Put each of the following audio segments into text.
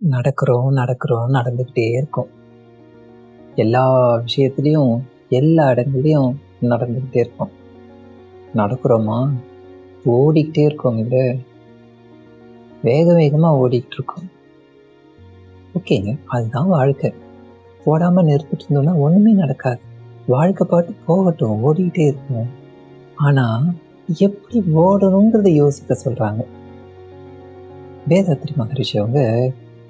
நடக்கிறோம் நடக்கிறோம் நடந்துக்கிட்டே இருக்கும். எல்லா விஷயத்துலேயும் எல்லா இடங்கள்லையும் நடந்துக்கிட்டே இருக்கோம். நடக்கிறோமா? ஓடிக்கிட்டே இருக்கோம் இல்லை வேக வேகமாக ஓடிக்கிட்டு இருக்கோம். ஓகேங்க அதுதான் வாழ்க்கை. ஓடாமல் நிறுத்திட்டு இருந்தோம்னா ஒன்றுமே நடக்காது. வாழ்க்கை பாட்டு போகட்டும் ஓடிக்கிட்டே இருக்கும். ஆனால் எப்படி ஓடணுங்கிறத யோசிக்க சொல்கிறாங்க வேதாத்திரி மகரிஷி அவங்க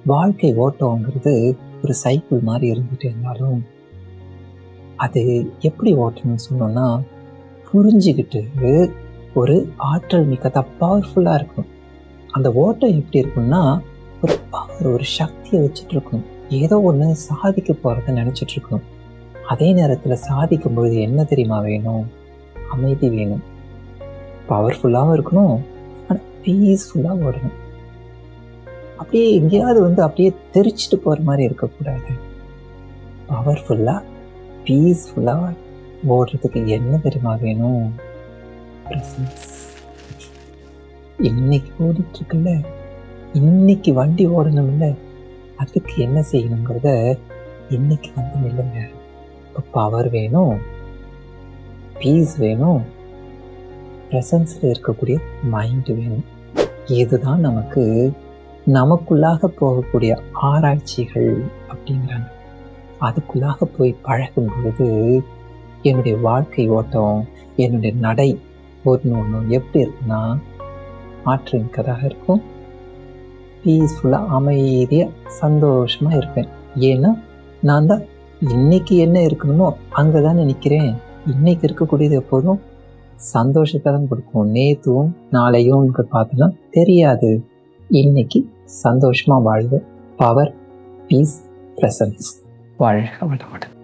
வாழ்க்கை ஓட்டங்கிறது ஒரு சைக்கிள் மாதிரி இருந்துட்டு இருந்தாலும் அது எப்படி ஓட்டணும்னு சொன்னோம்னா புரிஞ்சுக்கிட்டு ஒரு ஆற்றல் மிக்கதாக பவர்ஃபுல்லாக இருக்கும் அந்த ஓட்டம் எப்படி இருக்கும்னா ஒரு பவர் ஒரு சக்தியை வச்சுட்டு இருக்கணும் ஏதோ ஒன்று சாதிக்க போகிறத நினச்சிட்டு இருக்கணும் அதே நேரத்தில் சாதிக்கும் பொழுது என்ன தெரியுமா வேணும்? அமைதி வேணும். பவர்ஃபுல்லாகவும் இருக்கணும் ஆனால் பீஸ்ஃபுல்லாக ஓடணும். அப்படியே எங்கேயாவது வந்து அப்படியே தெரிச்சிட்டு போகிற மாதிரி இருக்கக்கூடாது. பவர்ஃபுல்லாக பீஸ்ஃபுல்லாக ஓடுறதுக்கு என்ன தெரியுமா வேணும்? ப்ரெசன்ஸ் இன்னைக்கு ஓடிட்டுருக்குல்ல? இன்னைக்கு வண்டி ஓடணும்ல? அதுக்கு என்ன செய்யணுங்கிறத இன்னைக்கு வந்து நில்லுங்க. இப்போ பவர் வேணும் பீஸ் வேணும் ப்ரெசன்ஸில் இருக்கக்கூடிய மைண்டு வேணும். இதுதான் நமக்கு நமக்குள்ளாக போகக்கூடிய ஆராய்ச்சிகள் அப்படிங்கிறாங்க. அதுக்குள்ளாக போய் பழகும் பொழுது என்னுடைய வாழ்க்கை ஓட்டம் என்னுடைய நடை ஒன்று ஒன்று எப்படி இருக்குன்னா ஆற்றல் மிக்கதாக இருக்கும் பீஸ்ஃபுல்லாக அமைதியாக சந்தோஷமாக இருப்பேன். ஏன்னா நான் தான் இன்னைக்கு என்ன இருக்கணுமோ அங்கே தானே நிற்கிறேன் இன்னைக்கு இருக்கக்கூடியது எப்போதும் சந்தோஷத்தை தான் கொடுக்கும். நேத்தும் நாளையும் பார்த்தோன்னா தெரியாது. இன்னைக்கு சந்தோஷமாக வாழ்வு பவர் பீஸ் ப்ரெசன்ஸ் வாழ்க வளமுடன்.